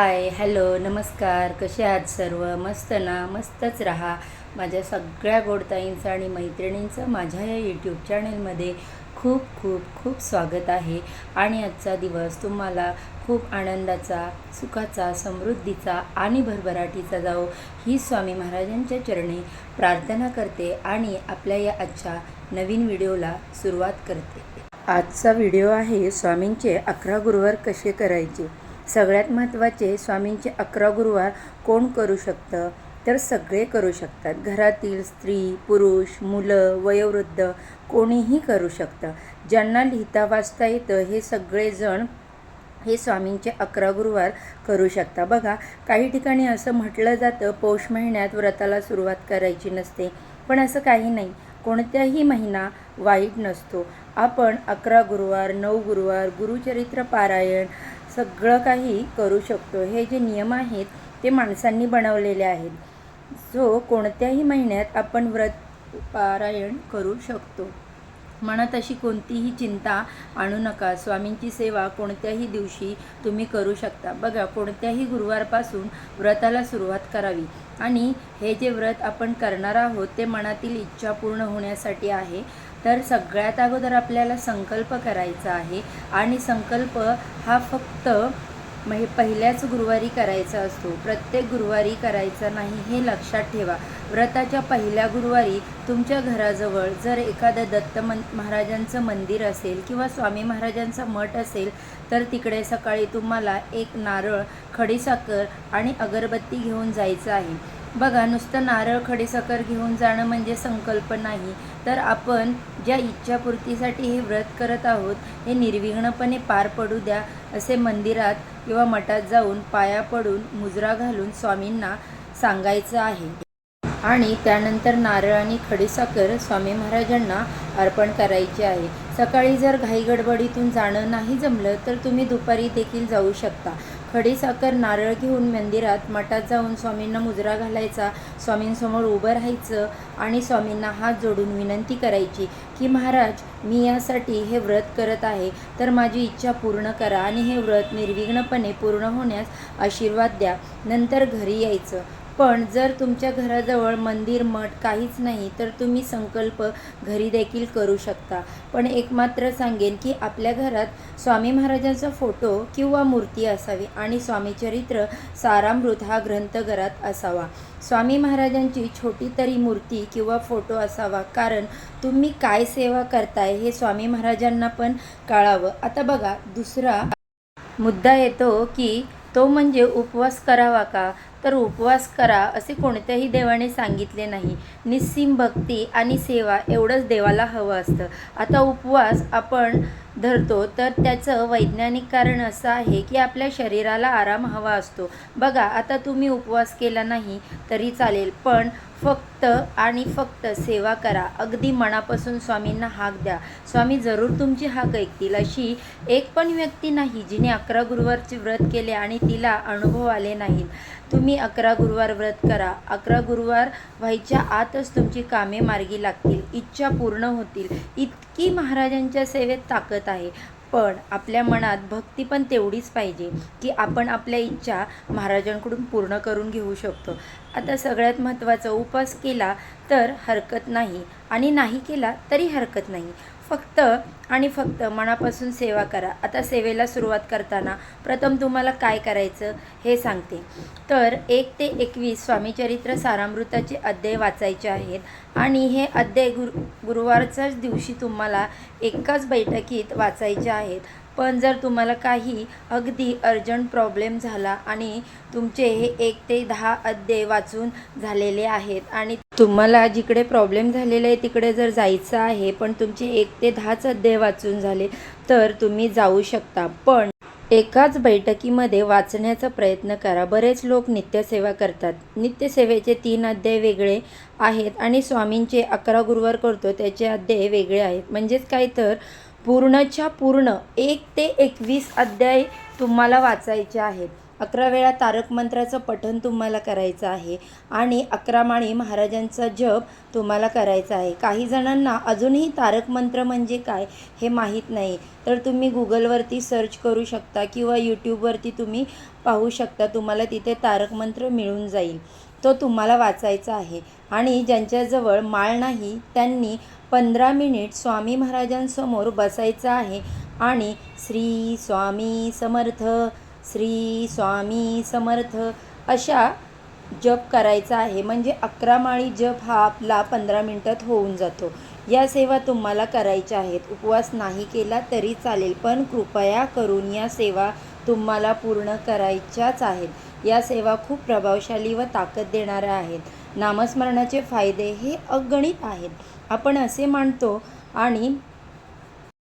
Hi hello नमस्कार कसे आहात सर्व? मस्त ना? मस्तच राहा. माझ्या सगळ्या गोडताईंचं आणि मैत्रिणींचं माझ्या या यूट्यूब चॅनलमध्ये खूप खूप खूप स्वागत आहे. आणि आजचा दिवस तुम्हाला खूप आनंदाचा सुखाचा समृद्धीचा आणि भरभराटीचा जाओ ही स्वामी महाराजांच्या चरणी प्रार्थना करते आणि आपल्या या आजच्या नवीन व्हिडिओला सुरुवात करते. आजचा व्हिडिओ आहे स्वामींचे अकरा गुरुवार कसे करायचे? सगळ्यात महत्त्वाचे स्वामींचे अकरा गुरुवार कोण करू शकतं? तर सगळे करू शकतात. घरातील स्त्री पुरुष मुलं वयोवृद्ध कोणीही करू शकतं. ज्यांना लिहिता वाचता येतं हे सगळेजण हे स्वामींचे अकरा गुरुवार करू शकता बघा काही ठिकाणी असं म्हटलं जातं पौष महिन्यात व्रताला सुरुवात करायची नसते. पण असं काही नाही. कोणत्याही महिना वाईट नसतो. आपण अकरा गुरुवार नऊ गुरुवार गुरुचरित्र पारायण सगळं काही करू शकतो. हे जे नियम आहेत ते माणसांनी बनवलेले आहेत. जो कोणत्याही महिन्यात आपण व्रत पारायण करू शकतो. मनात अशी कोणतीही चिंता आणू नका. स्वामींची सेवा कोणत्याही दिवशी तुम्ही करू शकता. बघा कोणत्याही गुरुवारपासून व्रताला सुरुवात करावी. आणि हे जे व्रत आपण करणार आहोत ते मनातील इच्छा पूर्ण होण्यासाठी आहे. तर सगळ्यात अगोदर आपल्याला संकल्प करायचा आहे. आणि संकल्प हा फक्त म्हणजे पहिल्याच गुरुवारी करायचा असतो. प्रत्येक गुरुवारी करायचा नाही हे लक्षात ठेवा. व्रताच्या पहिल्या गुरुवारी तुमच्या घराजवळ जर एखादं दत्त मन महाराजांचं मंदिर असेल किंवा स्वामी महाराजांचा मठ असेल तर तिकडे सकाळी तुम्हाला एक नारळ खडीसाखर आणि अगरबत्ती घेऊन जायचं आहे. बघा नुसतं नारळ खडीसाखर घेऊन जाणं म्हणजे संकल्प नाही. तर आपण ज्या इच्छापूर्तीसाठी हे व्रत करत आहोत हे निर्विघ्नपणे पार पडू द्या असे मंदिरात किंवा मठात जाऊन पाया पडून मुजरा घालून स्वामींना सांगायचं आहे. आणि त्यानंतर नारळ आणि खडीसाखर स्वामी महाराजांना अर्पण करायचे आहे. सकाळी जर घाई गडबडीतून जाणं नाही जमलं तर तुम्ही दुपारी देखील जाऊ शकता. खडीसाखर नारळ घेऊन मंदिरात मठात जाऊन स्वामींना मुजरा घालायचा स्वामींसमोर उभं राहायचं आणि स्वामींना हात जोडून विनंती करायची की महाराज मी यासाठी हे व्रत करत आहे. तर माझी इच्छा पूर्ण करा आणि हे व्रत निर्विघ्नपणे पूर्ण होण्यास आशीर्वाद द्या. नंतर घरी यायचं. पण जर तुमच्या घराजवळ मंदिर मठ काहीच नाही तर तुम्ही संकल्प घरी देखील करू शकता. पण एक मात्र सांगेन की आपल्या घरात स्वामी महाराजांचा फोटो किंवा मूर्ती असावी आणि स्वामी चरित्र सारामृत हा ग्रंथ घरात असावा. स्वामी महाराजांची छोटी तरी मूर्ती किंवा फोटो असावा कारण तुम्ही काय सेवा करताय हे स्वामी महाराजांना पण कळावं. आता बघा दुसरा मुद्दा येतो की तो म्हणजे उपवास करावा का? तर उपवास करा असे कोणत्याही देवाने सांगितले नाही. निस्सीम भक्ती आणि सेवा एवढंच देवाला हवं असतं. आता उपवास आपण धरतो तर त्याचं वैज्ञानिक कारण असं आहे की आपल्या शरीराला आराम हवा असतो. बघा आता तुम्ही उपवास केला नाही तरी चालेल पण फक्त आणि फक्त सेवा करा. अगदी मनापासून स्वामींना हाक द्या. स्वामी जरूर तुमची हाक ऐकतील. अशी एक पण व्यक्ती नाही जिने अकरा गुरुवारचे व्रत केले आणि तिला अनुभव आले नाहीत. तुम्ही अकरा गुरुवार व्रत करा. अकरा गुरुवार व्हायच्या आतच तुमची कामे मार्गी लागतील. इच्छा पूर्ण होतील. इतकी महाराजांच्या सेवेत ताकद आहे. पण आपल्या मनात भक्ती पण तेवढीच पाहिजे की आपण आपल्या इच्छा महाराजांकडून पूर्ण करून घेऊ शकतो. आता सगळ्यात महत्त्वाचा उपवास केला तर हरकत नाही. आणि नाही केला तरी हरकत नाही. फक्त आणि फक्त मनापासून सेवा करा. आता सेवेला सुरुवात करताना प्रथम तुम्हाला काय करायचं हे सांगते. तर एक ते एकवीस स्वामीचरित्र सारामृताचे अध्याय वाचायचे आहेत आणि हे अध्याय गुरु गुरुवारच्याच दिवशी तुम्हाला एकाच बैठकीत वाचायचे आहेत. पण जर तुम्हाला काही अगदी अर्जंट प्रॉब्लेम झाला आणि तुमचे हे एक ते दहा अध्याय वाचून झालेले आहेत आणि तुम्हाला जिकडे प्रॉब्लेम झालेला आहे तिकडे जर जायचं आहे पण तुमचे एक ते दहाच अध्याय वाचून झाले तर तुम्ही जाऊ शकता. पण एकाच बैठकीमध्ये वाचण्याचा प्रयत्न करा. बरेच लोक नित्यसेवा करतात. नित्यसेवेचे तीन अध्याय वेगळे आहेत आणि स्वामींचे अकरा गुरुवार करतो त्याचे अध्याय वेगळे आहेत. म्हणजेच काय तर पूर्णच्या पूर्ण एक ते एकवीस अध्याय तुम्हाला वाचायचे आहेत. अकरा वेळा तारक मंत्राचं पठण तुम्हाला करायचं आहे आणि अकरा माळी महाराजांचा जप तुम्हाला करायचा आहे. काही जणांना अजूनही तारक मंत्र म्हणजे काय हे माहीत नाही. तर तुम्ही गुगलवरती सर्च करू शकता किंवा यूट्यूबवरती तुम्ही पाहू शकता तुम्हाला तिथे तारक मंत्र मिळून जाईल. तो तुम्हाला वाचायचा आहे. आणि ज्यांच्याजवळ माळ नाही त्यांनी पंधरा मिनिट स्वामी महाराजांसमोर बसायचं आहे आणि श्री स्वामी समर्थ श्री स्वामी समर्थ अशा जप करायचा आहे. म्हणजे अकरा माळी जप हा आपला पंधरा मिनटात होऊन जातो. या सेवा तुम्हाला करायच्या आहेत. उपवास नाही केला तरी चालेल पण कृपया करून या सेवा तुम्हाला पूर्ण करायच्याच आहेत. या सेवा खूप प्रभावशाली व ताकद देणाऱ्या आहेत. नामस्मरणाचे फायदे हे अगणित आहेत. आपण असे मानतो आणि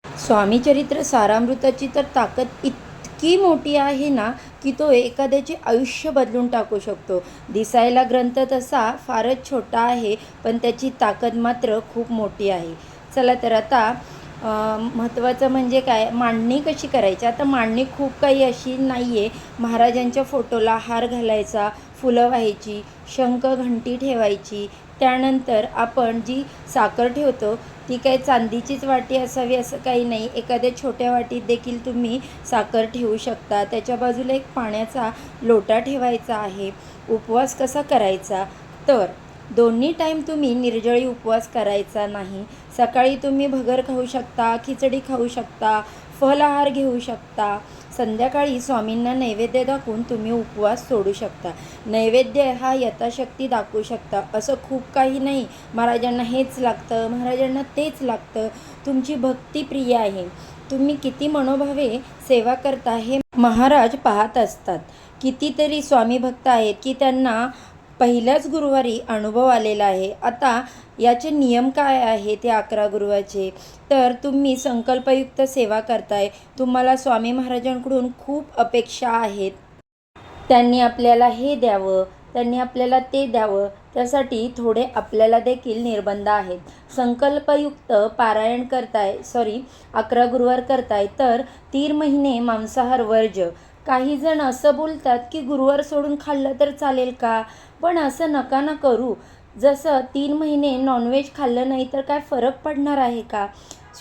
स्वामी चरित्र सारामृताची तर ताकद इत इतकी मोठी आहे ना की तो एखाद्याचे आयुष्य बदलून टाकू शकतो. दिसायला ग्रंथ तसा फारच छोटा आहे पण त्याची ताकद मात्र खूप मोठी आहे. चला तर आता महत्त्वाचं म्हणजे काय? मांडणी कशी करायची? आता मांडणी खूप काही अशी नाही आहे महाराजांच्या फोटोला हार घालायचा फुलं व्हायची शंख घंटी ठेवायची. त्यानंतर आपण जी साखर ठेवतो ती काय चांदीचीच वाटी असावी असं काही नाही. एखाद्या छोट्या वाटीत देखील तुम्ही साखर ठेवू शकता. त्याच्या बाजूला एक पाण्याचा लोटा ठेवायचा आहे. उपवास कसा करायचा? तर दोन्ही टाईम तुम्ही निर्जळी उपवास करायचा नाही. सकाळी तुम्ही भगर खाऊ शकता खिचडी खाऊ शकता फलाहार घेऊ शकता. संध्याकाळी स्वामींना नैवेद्य दाखवून तुम्ही उपवास सोडू शकता. नैवेद्य हा यथाशक्ती दाखवू शकता. असं खूप काही नाही. महाराजांना हेच लागतं महाराजांना तेच लागतं. तुमची भक्ती प्रिय आहे. तुम्ही किती मनोभावे सेवा करता हे महाराज पाहत असतात. कितीतरी स्वामी भक्त आहेत की त्यांना पहिल्याच गुरुवारी अनुभव आलेला आहे. आता याचे नियम काय आहे ते अकरा गुरुवाचे तर तुम्ही संकल्पयुक्त सेवा करताय. तुम्हाला स्वामी महाराजांकडून खूप अपेक्षा आहेत. त्यांनी आपल्याला हे द्यावं त्यांनी आपल्याला ते द्यावं त्यासाठी थोडे आपल्याला देखील निर्बंध आहेत. संकल्पयुक्त पारायण करताय सॉरी अकरा गुरुवार करताय तर तीन महिने मांसाहार वर्ज काही जण असं बोलतात की गुरुवार सोडून खाल्लं तर चालेल का? पण असं नका ना करू. जसं तीन महिने नॉनव्हेज खाल्लं नाही तर काय फरक पडणार आहे का?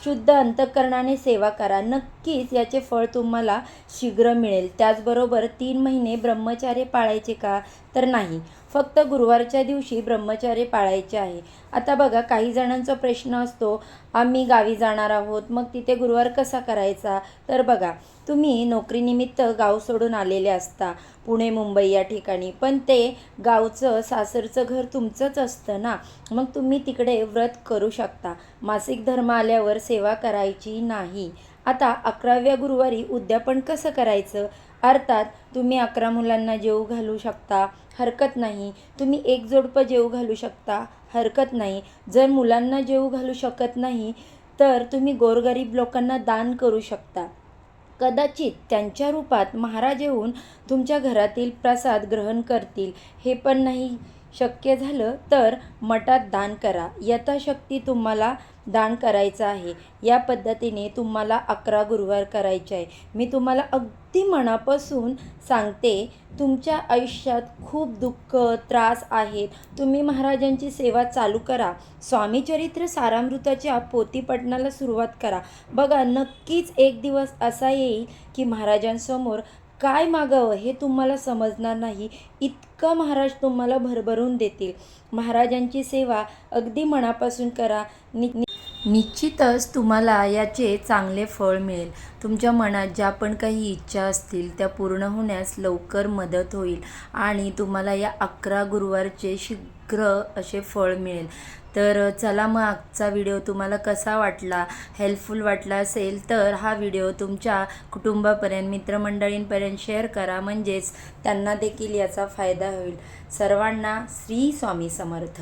शुद्ध अंतकरणाने सेवा करा. नक्कीच याचे फळ तुम्हाला शीघ्र मिळेल. त्याचबरोबर तीन महिने ब्रह्मचार्य पाळायचे का तर नाही. फक्त गुरुवारच्या दिवशी ब्रह्मचार्य पाळायचे आहे. आता बघा काही जणांचा प्रश्न असतो आम्ही गावी जाणार आहोत मग तिथे गुरुवार कसा करायचा? तर बघा तुम्ही नोकरीनिमित्त गाव सोडून आलेले असता पुणे मुंबई या ठिकाणी. पण ते गावचं सासरचं घर तुमचंच असतं ना? मग तुम्ही तिकडे व्रत करू शकता. मासिक धर्म आल्यावर सेवा करायची नाही. आता अकराव्या गुरुवारी उद्यापन कसं करायचं? अर्थात तुम्ही अकरा मुलांना जेऊ घालू शकता. हरकत नाही. तुम्ही एक जोडपं जेव घालू शकता. हरकत नाही. जर मुलांना जेऊ घालू शकत नाही तर तुम्ही गोरगरीब लोकांना दान करू शकता. कदाचित त्यांच्या रूपात महाराज येऊन तुमच्या घरातील प्रसाद ग्रहण करतील. हे पण नाही शक्य झालं तर मठात दान करा. यथाशक्ती तुम्हाला दान करायचं आहे. या पद्धतीने तुम्हाला अकरा गुरुवार करायचे आहे. मी तुम्हाला अगदी मनापासून सांगते तुमच्या आयुष्यात खूप दुःख त्रास आहेत. तुम्ही महाराजांची सेवा चालू करा. स्वामीचरित्र सारामृताच्या पोतीपटनाला सुरुवात करा. बघा नक्कीच एक दिवस असा येईल की महाराजांसमोर काय मागावं हे तुम्हाला समजणार नाही. इतकं महाराज तुम्हाला भरभरून देतील. महाराजांची सेवा अगदी मनापासून करा. नि निश्चितच तुम्हाला याचे चांगले फळ मिळेल. तुमच्या मनात ज्या पण काही इच्छा असतील त्या पूर्ण होण्यास लवकर मदत होईल आणि तुम्हाला या अकरा गुरुवारचे शीघ्र असे फळ मिळेल. तर चला मग आजचा व्हिडिओ तुम्हाला कसा वाटला हेल्पफुल वाटला असेल तर हा व्हिडिओ तुमच्या कुटुंबापर्यंत मित्रमंडळींपर्यंत शेअर करा. म्हणजेच त्यांना देखील याचा फायदा होईल. सर्वांना श्री स्वामी समर्थ.